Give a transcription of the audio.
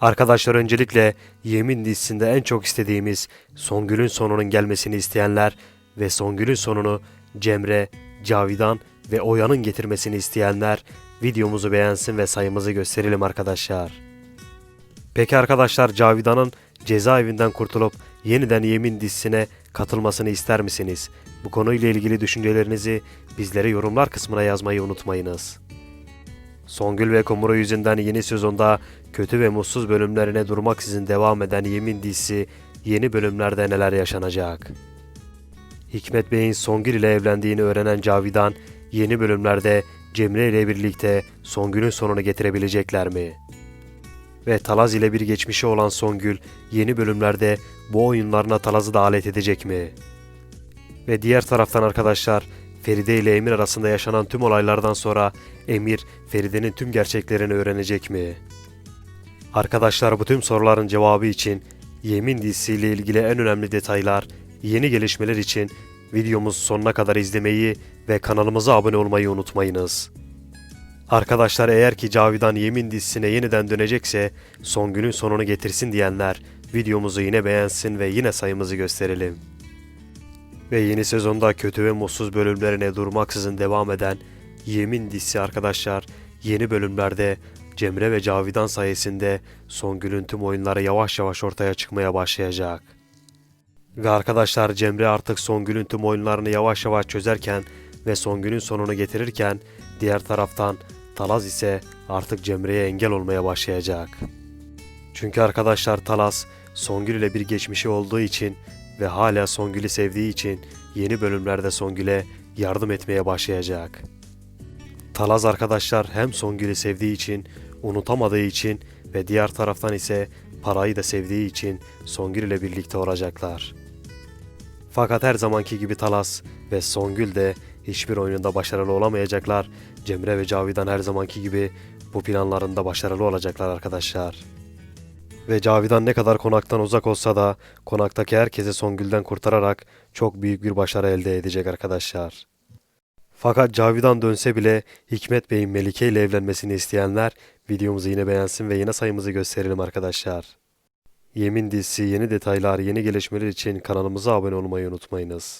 Arkadaşlar öncelikle Yemin dizisinde en çok istediğimiz Songül'ün sonunun gelmesini isteyenler ve Songül'ün sonunu Cemre, Cavidan ve Oya'nın getirmesini isteyenler videomuzu beğensin ve sayımızı gösterelim arkadaşlar. Peki arkadaşlar Cavidan'ın cezaevinden kurtulup yeniden Yemin dizisine katılmasını ister misiniz? Bu konuyla ilgili düşüncelerinizi bizlere yorumlar kısmına yazmayı unutmayınız. Songül ve Kumru yüzünden yeni sezonda kötü ve mutsuz bölümlerine durmaksızın devam eden Yemin dizisi yeni bölümlerde neler yaşanacak? Hikmet Bey'in Songül ile evlendiğini öğrenen Cavidan yeni bölümlerde Cemre ile birlikte Songül'ün sonunu getirebilecekler mi? Ve Talaz ile bir geçmişi olan Songül yeni bölümlerde bu oyunlarına Talaz'ı da alet edecek mi? Ve diğer taraftan arkadaşlar Feride ile Emir arasında yaşanan tüm olaylardan sonra Emir Feride'nin tüm gerçeklerini öğrenecek mi? Arkadaşlar bu tüm soruların cevabı için Yemin dizisiyle ilgili en önemli detaylar, yeni gelişmeler için videomuzu sonuna kadar izlemeyi ve kanalımıza abone olmayı unutmayınız. Arkadaşlar eğer ki Cavidan Yemin dizisine yeniden dönecekse son günün sonunu getirsin diyenler videomuzu yine beğensin ve yine sayımızı gösterelim. Ve yeni sezonda kötü ve mutsuz bölümlerine durmaksızın devam eden Yemin dizisi arkadaşlar yeni bölümlerde Cemre ve Cavidan sayesinde Songül'ün tüm oyunları yavaş yavaş ortaya çıkmaya başlayacak. Ve arkadaşlar Cemre artık Songül'ün tüm oyunlarını yavaş yavaş çözerken ve Songül'ün sonunu getirirken diğer taraftan Talaz ise artık Cemre'ye engel olmaya başlayacak. Çünkü arkadaşlar Talas Songül ile bir geçmişi olduğu için ve hala Songül'ü sevdiği için yeni bölümlerde Songül'e yardım etmeye başlayacak. Talaz arkadaşlar hem Songül'ü sevdiği için, unutamadığı için ve diğer taraftan ise parayı da sevdiği için Songül ile birlikte olacaklar. Fakat her zamanki gibi Talas ve Songül de hiçbir oyununda başarılı olamayacaklar. Cemre ve Cavidan her zamanki gibi bu planlarında başarılı olacaklar arkadaşlar. Ve Cavidan ne kadar konaktan uzak olsa da konaktaki herkese Songül'den kurtararak çok büyük bir başarı elde edecek arkadaşlar. Fakat Cavidan dönse bile Hikmet Bey'in Melike ile evlenmesini isteyenler videomuzu yine beğensin ve yine sayımızı gösterelim arkadaşlar. Yemin dizisi yeni detaylar, yeni gelişmeler için kanalımıza abone olmayı unutmayınız.